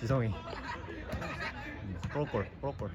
지성이. 음, 프로골 프로골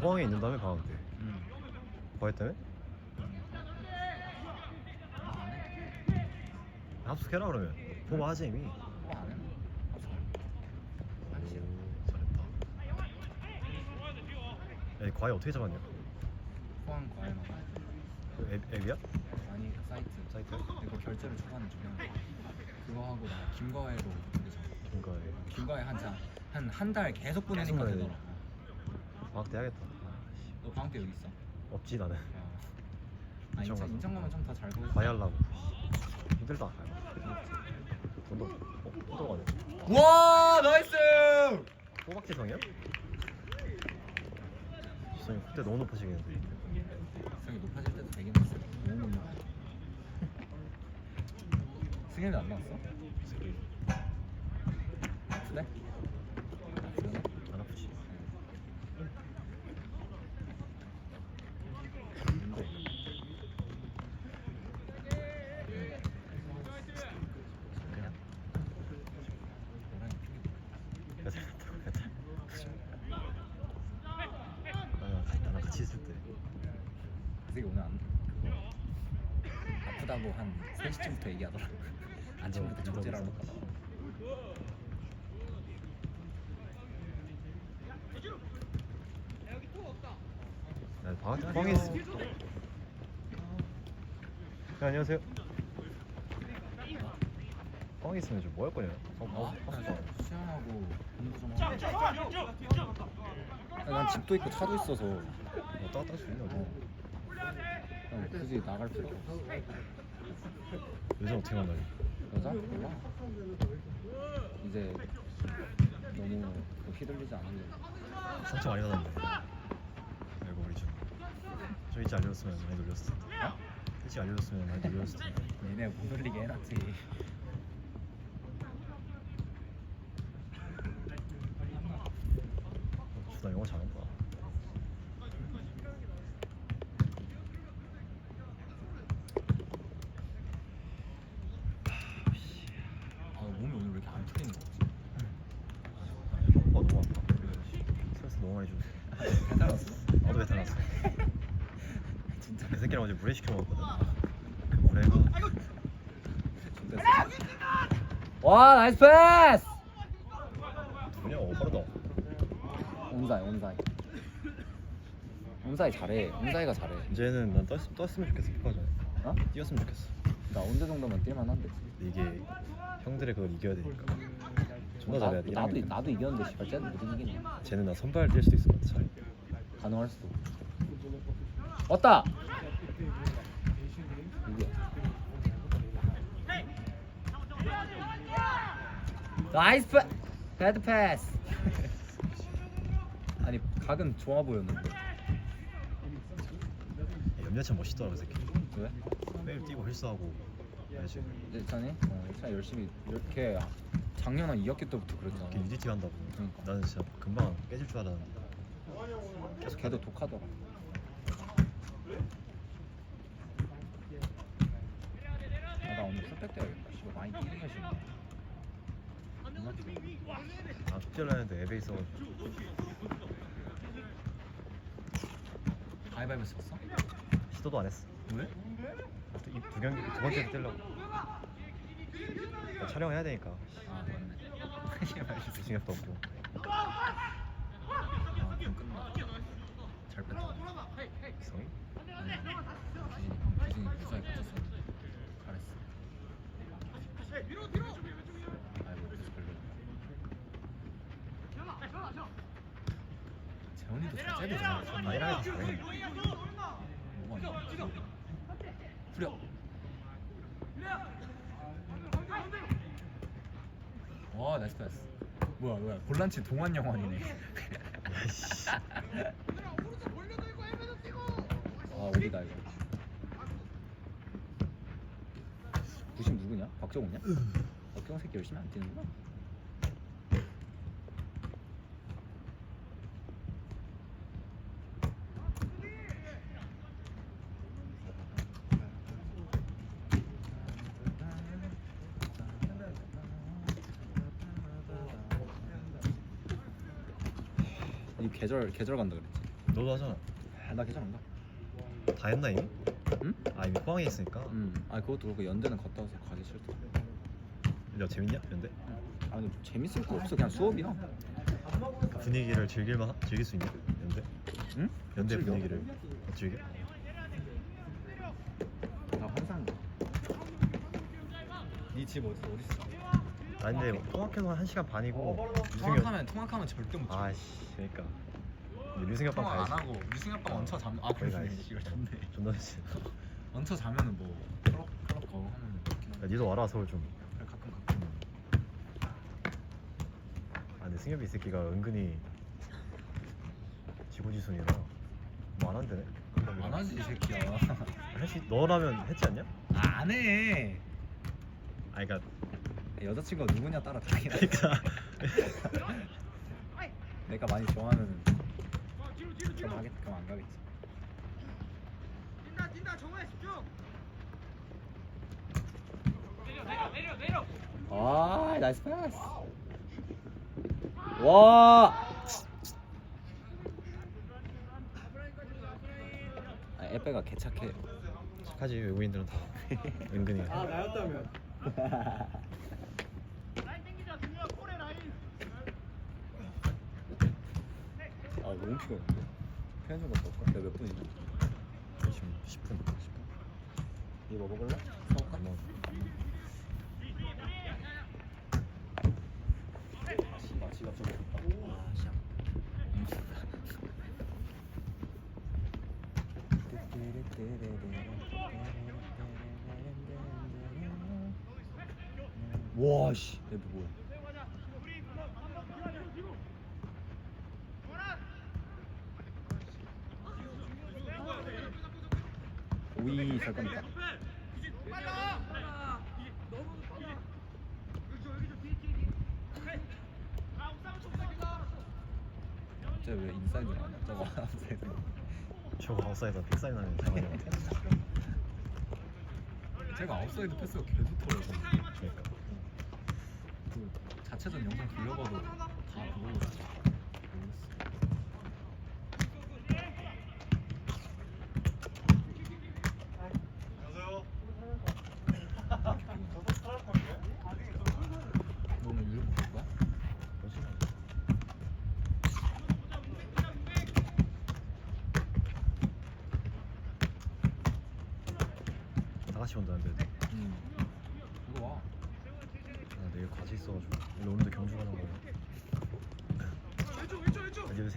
포항에 있는다며 방학 때 응. 뭐 했다며? 합숙해라 그러면 보고 하지 이미 안 해. 오, 잘했다 야, 이 과외 어떻게 잡았냐? 포항 과외만 그 앱, 앱이야? 아니 사이트 사이트? 이거 결제를 초반에 주면 그거 하고 나 김과외로 그래서 그러니까 김과외 한한한 달 계속 보내니까 계속 되더라. 보내야 방학 때 해야겠다 때 여기 있어? 없지 나는 아 인천 인천 가서. 인천 가면 좀 더 잘 보여. 과외 하려고 힘들다 돈도 어? 또 들어가네 와 나이스. 호박지 성이야? 지성이 그때 너무 높아지겠는데 승이 높아질 때도 되게 많았어. 너무 높아. 승현이 안 나왔어? 아프대? 아프네. 안 아프지 그냥 노랑이 피게. 여자 같다고 여자 나랑, 나랑 같이 있을 때 그게 오늘 안 그거 아프다고 한 3시쯤부터 얘기하더라. 아침부터. 나 방학 때 포항에 있어 네, 안녕하세요 포항에 있으면 좀뭐할 거냐? 어, 어, 어, 그냥 수영하고 공부 좀 하고. 난 집도 있고 차도 있어서 왔다 갔다 할수 있냐 어. 어디 그냥 굳이 나갈 필요가 없어. 요즘 어떻게 만나니? 여자? 몰라. 이제 너무 그 휘둘리지 않으려고. 상처 많이 받았네 알고 우리 좀저 일찍 알려줬으면 많이 놀렸을 텐데 어? 일찍 알려줬으면 많이 놀렸을 텐데 니네 못 놀리게 해놨지. 주다 영어 잘한다 아 몸이 오늘 왜 이렇게 안 풀리는 거지? 어 너무 아파 스트레스 너무 많이 주고 배달 왔어? 나도 배탈 났어 진짜 그 새끼랑 어제 물회 시켜 먹었거든 그 물회가 진짜 와 나이스 패스! 어 빠르다 온사이 온사이 온사이 잘해 온사이가 잘해 이제는 난 떴, 떴으면 좋겠어 피파 전에 어? 뛰었으면 좋겠어 나 언제 정도면 뛸만한데 이게 형들의 그걸 이겨야 되니까 존나 나, 잘해야 돼. 나도 1학년 때. 나도 이겼는데 씨발 쟤는 못 이기겠네. 쟤는 나 선발 뛸 수도 같아. 잘. 가능할 수도. 왔다. 누구야? 나이스 패. 배드 패스. 아니 각은 좋아 보였는데. 염려찬 멋있더라 그 새끼. 왜? 매일 뛰고 헬스하고. 알지? 일찬이? 어, 일찬 열심히 이렇게 작년 한 2학기 때부터 그랬잖아. 걔 UDT 한다고. 그러니까. 나는 진짜 금방 깨질 줄 알았는데. 계속 걔도 독하더라. 아, 나 오늘 풀백 돼야겠다. 씨발 많이 뛰는 시네 아 숙제를 하는데 앱에 있어가지고. 가위바위보 쳤어? 시도도 안 했어. 왜? 이두 경기 두 번째 뛰려고. 나 촬영해야 되니까. 아 맞네. 주승엽도 없고. 아 그럼 끝나. 잘 뺐다. 이성이? 아니 규진이 규진이 무사히 꽂혔어. 잘했어. 아이고 그래서 별로. 잘. 아 1학년 잘해. 뭐가 있냐? 후려. 와 나이스 패스. 뭐야 뭐야 볼란치 동안 영환이네. 아 어디다 이거. 부심 누구냐? 박정우냐? 박정우 새끼 열심히 안 뛰는구나. 계절 계절 간다 그랬지. 너도 하잖아. 아, 나 계절 안 가. 다 했나 이미? 응? 아 이미 포항에 있으니까. 응. 아 그것도 그렇고 연대는 갔다 와서 가기 싫다. 야 재밌냐? 근데 아 근데 재밌을 거 없어 그냥 수업이야. 그 분위기를 즐길만 하- 즐길 수 있냐? 연대? 응? 연대 즐겨. 분위기를 즐겨? 나 환상이야. 네집 어디 어디 있어? 아 근데 통학해서 한 시간 반이고 통학하면 통학하면 절대 못. 아씨 그러니까 이제 류승엽 방 통학 안 가야지. 하고 유승엽 방 어. 얹혀 자면 아 거기 그래 가야지. 이거 좋네. 존나 좋지. 얹혀 자면은 뭐 클럽 클럽 가고 하면 좋긴 야 한데. 니도 와라 서울 좀. 그래 가끔 가끔. 아 근데 승엽이 이 새끼가 은근히 지고지순이라 뭐 안 한대네. 안 하지 이 새끼야. 할수 너라면 했지 않냐? 아, 안 해. 아 그러니까 여자친구가 누구냐 따라 다르긴 하 그러니까 내가 많이 좋아하는 그럼 하겠 그럼 안 가겠지. 뛴다 뛴다 정우야 집중 아 나이스 패스. 와. 아, 에페가 개착해. 착하지 외국인들은 다 은근히. 아 나였다면 아 너무 피곤한데. 편의점 갔다 올까? 내가 몇 분이냐? 지금 10분. 10분. 이거 먹을래? 사올까? 뭐아 씨발 지갑 좀 줬다. 아 씨. 와 씨. 얘도 뭐야? 오이 잘 꺼냈다. 쟤왜 인사이드 나냐? 저거 아웃사이드. 저거 아웃사이더 빅사이드 나면 장난이 같아. 제가 아웃사이드 패스가 개 좋더라고. 그러니까. 그 자체전 영상 돌려봐도 다 그걸로 다 모르겠어. 너 오늘 유럽 볼 거야? 뭐지? 다 같이 온다는데. 응. 이거 와. 아 내일 과제 있어. 있어가지고 원래 오늘도 경주 가는 거예요.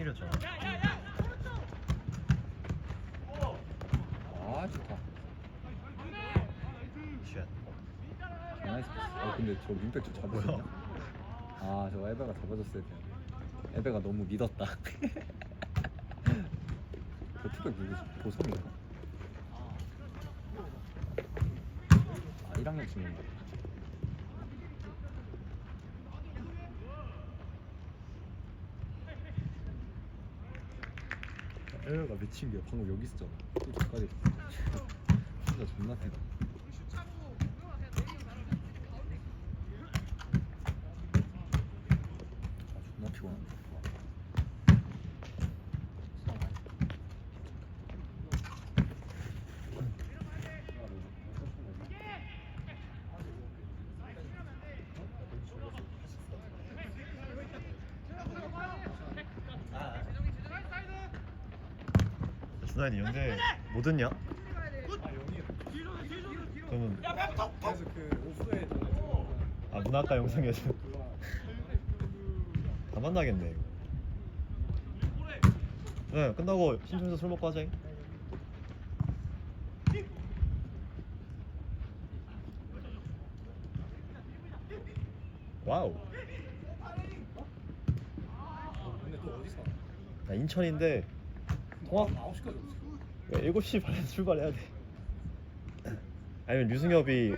생일이었잖아. 아 좋다 쉣. 나이스 패스 어 근데 저 윙백 뭐야? 있냐? 아 저거 에베가 잡아줬어야 돼 에베가 너무 믿었다 저 투백 누구지? 보성인가? 아 1학년 친구인가? 에베가 미친 게 방금 여기 있었잖아. 또 저까지 진짜 존나 패다 아 존나 피곤한데 준하이 연대 못 듣냐? 그러면 그래서 그 오프에 아 문학과 영상이어서 다 만나겠네 이거. 네 끝나고 신촌에서 술 먹고 하자 와우? 나 인천인데 통학 9시까지 오지 7시 반에 출발해야 돼 아니면 류승엽이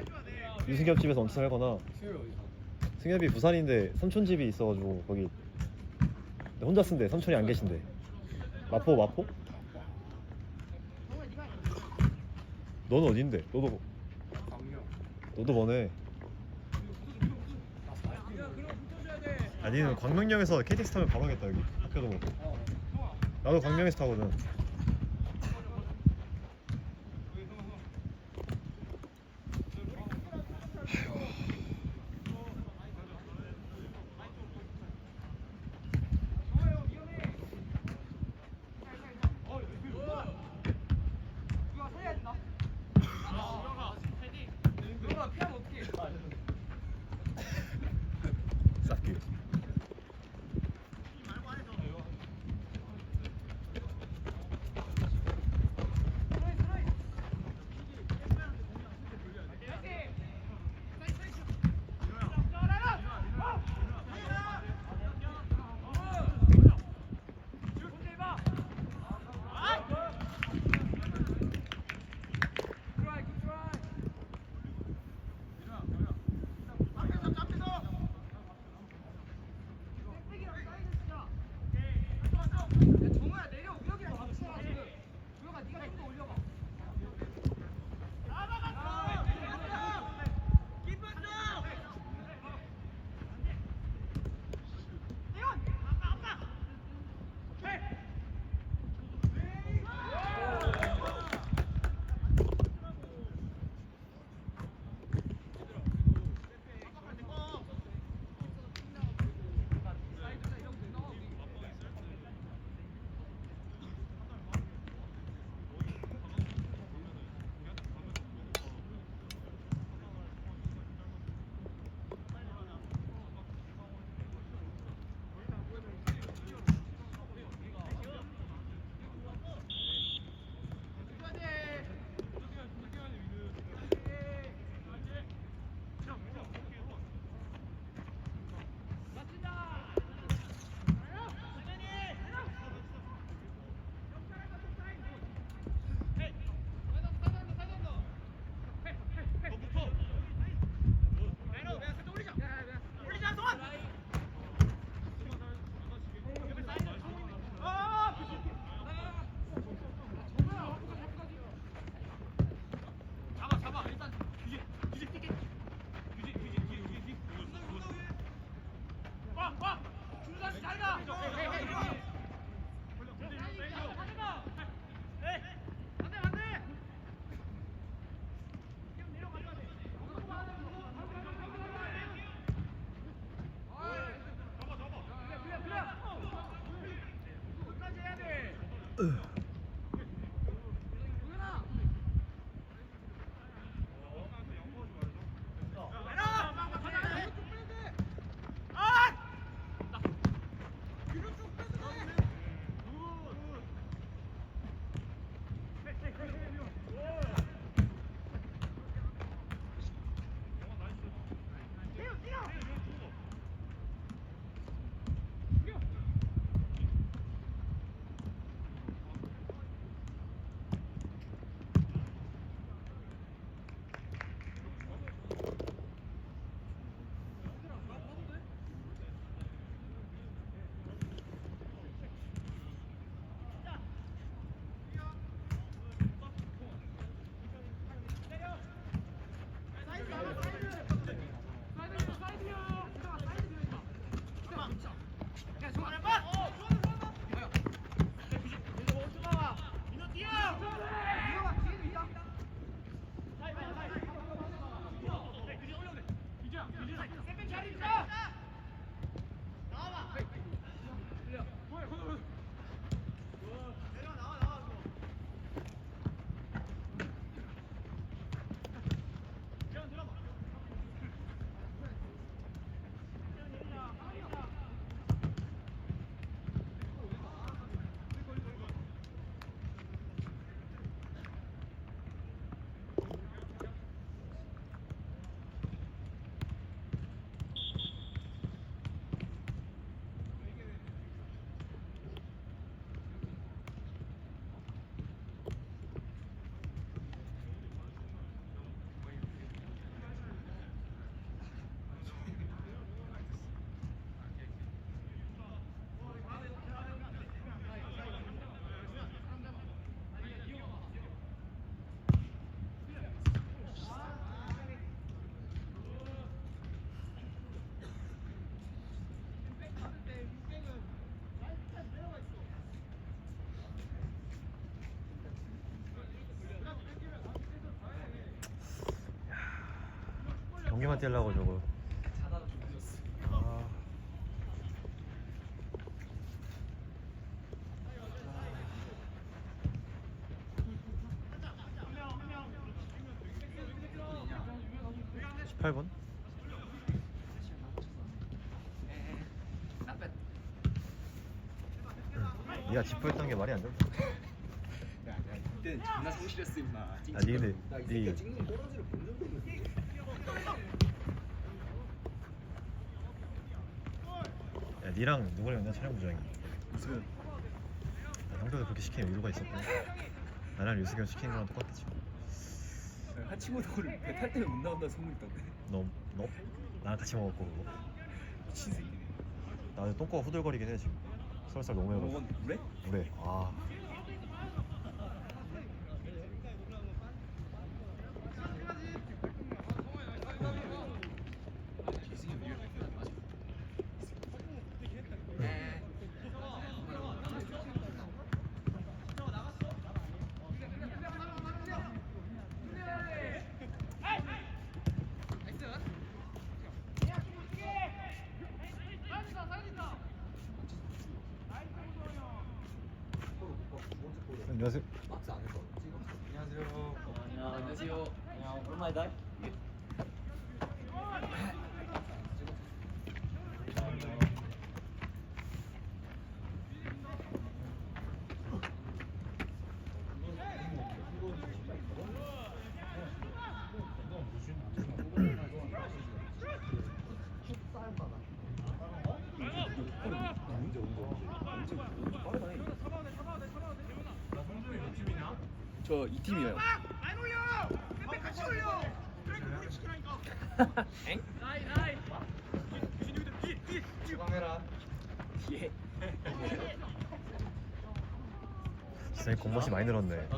류승엽 집에서 언제 살거나 수요일 어디 사? 승엽이 부산인데 삼촌 집이 있어가지고 거기 혼자 쓴대 삼촌이 안 계신데 마포 마포? 너는 어딘데? 너도 강명 너도 뭐네 나 40분 아니는 광명역에서 KTX 타면 바로 가겠다 여기 학교도 뭐어 나도 광명에서 타거든 공기만 떼려고 저거 아. (18번) 응. 네가 지포했던 게 말이 안 된다 야, 야, 이때는 존나 성실했어 임마. 아니, 근데 나이 네- 새끼 찍는 꼬라지를 본 적도 없는데. 야 니랑 누구랑 맨날 촬영 부장이 무슨 형도 그렇게 시키는 이유가 있었구나 나랑 유수경 시키는 거랑 똑같았지 하치모토를 배탈 때문에 못 나온다는 소문이 있던데. 너? 너? 나랑 같이 먹었고 그거 미친 새끼. 나는 똥꼬가 후들거리긴 해 지금 서른 살 너무 해가지고 어, 그래? 그래 아 안녕하세요 박스 안에서 찍어. 안녕하세요. 안녕하세요. 안녕. 오랜만이다. 언제 언제 언제 언제 빠르다니. 저이 팀이에요. 예. 진짜 겉멋이 많이 늘었네.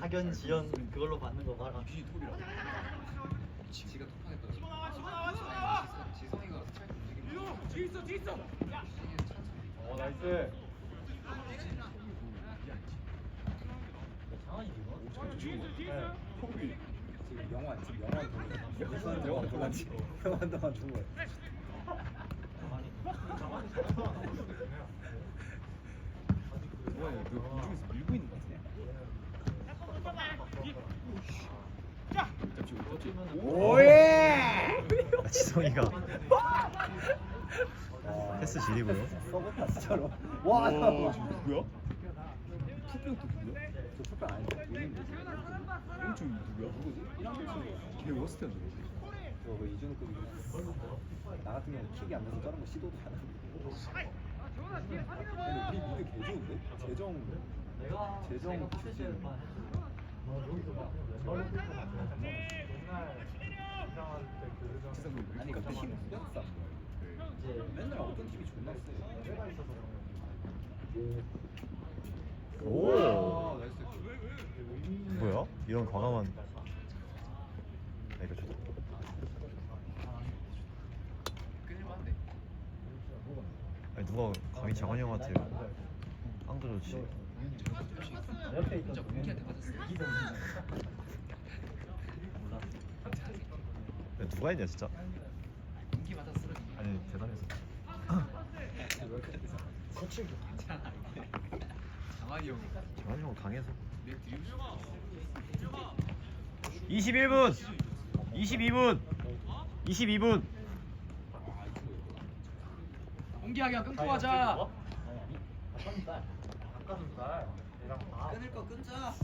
학연 지연 그걸로 받는 거 봐라. 비 톱이라. 지가 톱하겠다. 지성이가 스트라이크 움직이면 뒤 있어 뒤 있어. 어 나이스 지금 영화 지금 영화 영화 영화 동안 거야. 뭐야, 밀고 있는 거 같아. 오예! 아, 지성이가 패스 지리고요 진짜로. 와, 나 누구야? 풋병 또 누구야? 저 풋병 아닌데 누군데? 똥충 누구야? 누구지? 1학년 친구. 걔 워스트였는데. 저거 이준호급이구나. 나 같은 경우 킥이 안 나서 다른 거 시도도 안 하는데. 근데 우리 미드 개 좋은데? 재정 내가 재정 내가 파트시를 봐. 아니 그러니까 팀? 이제 맨날 어떤 팀이 존나 세. 오 아, 나이스. 뭐야 이런 과감한 아 이거 좋다 아니 누가 감히 장환이 형한테 빵도 좋지 옆에 있던 동현이한테 맞았어. 야, 누가 했냐 진짜 인기 받았어. 아니 대단해서 서출교. 장한이 형. 장환이 형은 강해서 21분 22분 22분 공기하게 끊고 가자. 끊을 거 끊자.